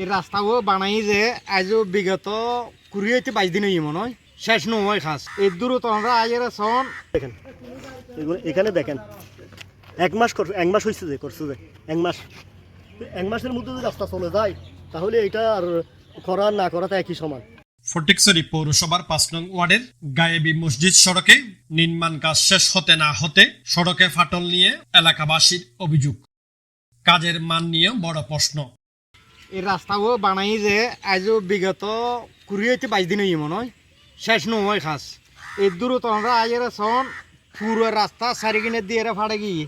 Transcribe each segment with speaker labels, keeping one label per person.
Speaker 1: এই রাস্তাও বানাই যে আজও বিগত কুড়ি হইতে বাইশ দিন হই মনে হয়। শেষ নয় খাস এই দূর তোমরা আজের সন
Speaker 2: দেখেন এখানে দেখেন। এক মাস কর এক মাস হয়েছে যে করছে যে। এক মাস। এক মাসের মধ্যে যদি রাস্তা চলে যায় তাহলে এটা আর করা না করাটা একই সমান।
Speaker 3: ফটিকছড়ি পৌরসভার পাঁচ নং ওয়ার্ডের গায়েবী মসজিদ সড়কে নির্মাণ কাজ শেষ হতে না হতে সড়কে ফাটল নিয়ে এলাকাবাসীর অভিযোগ। কাজের মান নিয়ে বড় প্রশ্ন।
Speaker 1: এই রাস্তাও বানাই যে আজও বিগত কুড়ি হইতে বাইশ দিন হই মনে হয় শেষ নয় খাস এই দূর তোমরা আজের সন পুরো রাস্তা সারি কিনে দিয়ে ফাড়ে গিয়ে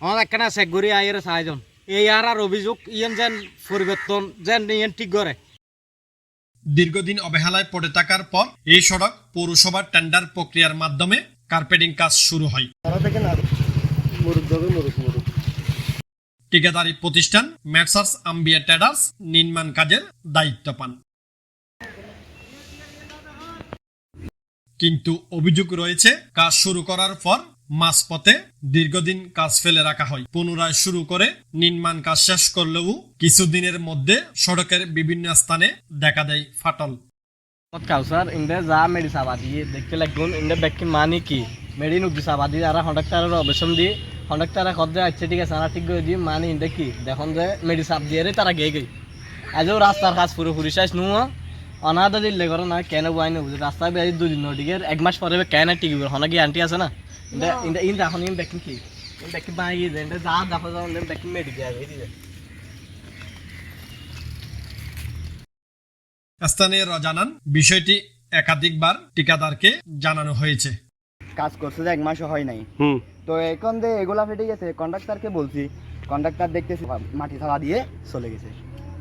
Speaker 1: আমার একখানা চেক করি আয়ের সাহায্য এই আর আর অভিযোগ ইয়েন যেন পরিবর্তন যেন ইয়েন ঠিক করে
Speaker 3: দীর্ঘদিন অবহেলায় পড়ে থাকার পর এই সড়ক পৌরসভার টেন্ডার প্রক্রিয়ার মাধ্যমে কার্পেটিং কাজ শুরু হয়
Speaker 2: তারা দেখেন আর মরুক যাবে মরুক মরুক
Speaker 3: ঠিকাদারি প্রতিষ্ঠান ম্যাটসার্স আম্বিয়া ট্রেডার্স নির্মাণ কাজের দায়িত্ব পান। কিন্তু অভিযোগ রয়েছে, কাজ শুরু করার পর মাঝপথে দীর্ঘদিন কাজ ফেলে রাখা হয়। পুনরায় শুরু করে নির্মাণ কাজ শেষ করলেও কিছুদিনের মধ্যে সড়কের বিভিন্ন স্থানে দেখা দেয় ফাটল।
Speaker 4: কাউসার ইন্দে যা মেডি সাবাদি, দেখতে লাগুন ইন্দে বেকি মানি কি? মেডি নুকি সাবাদি আর কন্ডাক্টরের অবসম দি কন্ডাক্টরে কদ আচ্ছা ঠিক আছে ঠিক করে দি মানি কি দেখুন যে মেডি সাপ দিয়ে রে তারা গেই গই আজও রাস্তার কাজ পুরোপুরি শেষ নু অনাদা দিলে করো না কেন বুঝাই না বুঝে রাস্তা বেড়ে দুদিন নটিকে এক মাস পরে কেন টিকি হনা কি আন্টি আছে না? ইন্দে ইন্দে ইন দেখুন ইন বেকিং কি? বেকিং বাই গিয়ে ইন্দে যা দেখো যাও বেকিং মেডি দিয়ে দিয়ে
Speaker 3: স্থানীয়রা জানান বিষয়টি একাধিকবার ঠিকাদারকে জানানো হয়েছে।
Speaker 5: কাজ করছে যে এক মাসও হয় নাই। তো এখন যে এগুলা ফেটে গেছে কন্ডাক্টরকে বলছি কন্ডাক্টর দেখতেছি মাটি থালা দিয়ে চলে গেছে।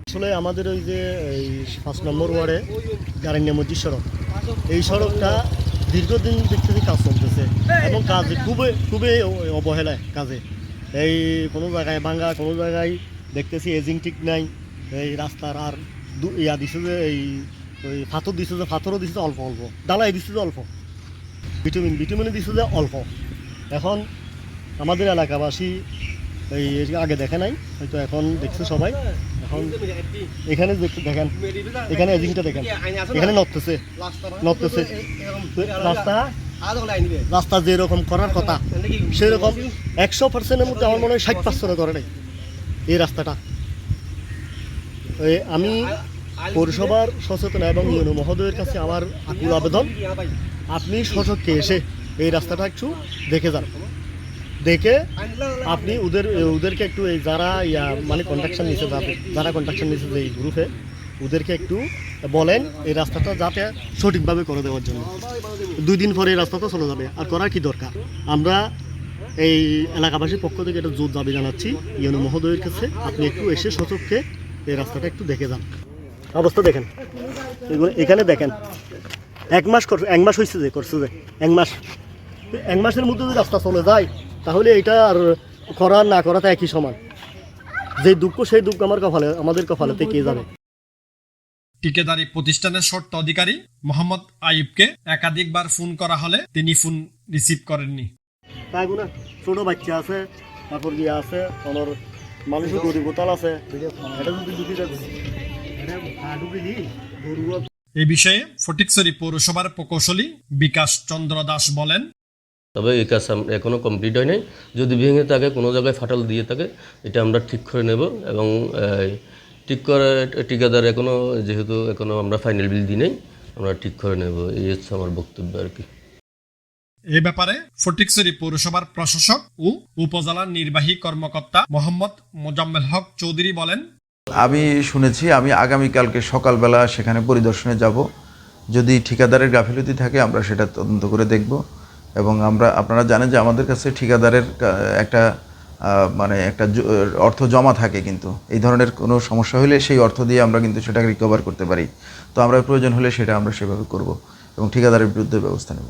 Speaker 2: আসলে আমাদের ওই যে এই পাঁচ নম্বর ওয়ার্ডে গারান্যা মসজিদ সড়ক। এই সড়কটা দীর্ঘদিন দেখতেছি কাজ চলতেছে এবং কাজ খুবই খুবই অবহেলায় কাজে। এই কোনো জায়গায় ভাঙ্গা কোনো জায়গায় দেখতেছি এজিং ঠিক নাই। এই রাস্তার আর দু- ইয়া দিছে যে এই ওই ফাতর দিছে যে ফাতরও দিছে অল্প অল্প। ডালাই দিছে যে অল্প। ভিটামিন ভিটামিনও দিছে যে অল্প। এখন আমাদের এলাকাবাসী এই আগে দেখে নাই, হয়তো এখন দেখছে সবাই। এখন এখানে দেখেন, এখানে এজিংটা দেখেন। এখানে নড়তেছে নড়তেছে। রাস্তা রাস্তা যেরকম করার কথা, সেরকম একশো পার্সেন্টের মধ্যে আমার মনে হয় ষাট পার্সেন্টে করে নাই এই রাস্তাটা। আমি পৌরসভার সচেতন এবং ইউনো মহোদয়ের কাছে আমার আকুল আবেদন। আপনি সশক্তি এসে এই রাস্তাটা একটু দেখে যান। দেখে আপনি ওদের, ওদেরকে একটু এই যারা ইয়া মানে কন্ট্রাকশন নিচ্ছে যারা কন্ট্রাকশন নিচ্ছে এই গ্রুপে ওদেরকে একটু বলেন এই রাস্তাটা যাতে সঠিকভাবে করে দেওয়ার জন্য। দুই দিন পরে এই রাস্তাটা চলে যাবে। আর করার কি দরকার? আমরা এই এলাকাবাসীর পক্ষ থেকে একটা জোর দাবি জানাচ্ছি। ইউনো মহোদয়ের কাছে আপনি একটু এসে সচককে এই রাস্তাটা একটু দেখে যান। অবস্থা দেখেন। এগুলো এখানে দেখেন। এক মাস কর এক মাস হয়েছে যে করছে যে এক মাস। এক মাসের মধ্যে যদি রাস্তা চলে যায় তাহলে এটা আর করা না করাটা একই সমান। যে দুঃখ সেই দুঃখ আমার কপালে আমাদের কপালে থেকে যাবে।
Speaker 3: ঠিকাদারি প্রতিষ্ঠানের শর্ত অধিকারী মোহাম্মদ আইবকে একাধিকবার ফোন করা হলে তিনি ফোন রিসিভ করেননি।
Speaker 2: তাই না ছোট বাচ্চা আছে তারপর গিয়ে আছে আমার মানুষের গরিব আছে। এটা যদি ঢুকে
Speaker 3: এ বিষয়ে ফটিকছড়ি পৌরসভার প্রকৌশলী বিকাশ চন্দ্র দাস বলেন
Speaker 6: তবে এই কাজ আম- এখনও কমপ্লিট হয় নাই যদি ভেঙে থাকে কোনো জায়গায় ফাটল দিয়ে থাকে এটা আমরা ঠিক করে নেব এবং ঠিক করে ঠিকাদার এখনও যেহেতু এখনও আমরা ফাইনাল বিল দিই নাই আমরা ঠিক করে নেব। এই হচ্ছে আমার বক্তব্য আর কি।
Speaker 3: এ ব্যাপারে ফটিকছড়ি পৌরসভার প্রশাসক ও উপজেলার নির্বাহী কর্মকর্তা মোহাম্মদ মোজাম্মেল হক চৌধুরী বলেন
Speaker 7: আমি শুনেছি, আমি আগামীকালকে সকালবেলা সেখানে পরিদর্শনে যাব। যদি ঠিকাদারের গাফিলতি থাকে, আমরা সেটা তদন্ত করে দেখব। এবং আমরা, আপনারা জানেন যে আমাদের কাছে ঠিকাদারের একটা মানে একটা অর্থ জমা থাকে কিন্তু। এই ধরনের কোনো সমস্যা হলে সেই অর্থ দিয়ে আমরা কিন্তু সেটাকে রিকভার করতে পারি। তো আমরা প্রয়োজন হলে সেটা আমরা সেভাবে করব এবং ঠিকাদারের বিরুদ্ধে ব্যবস্থা নেব।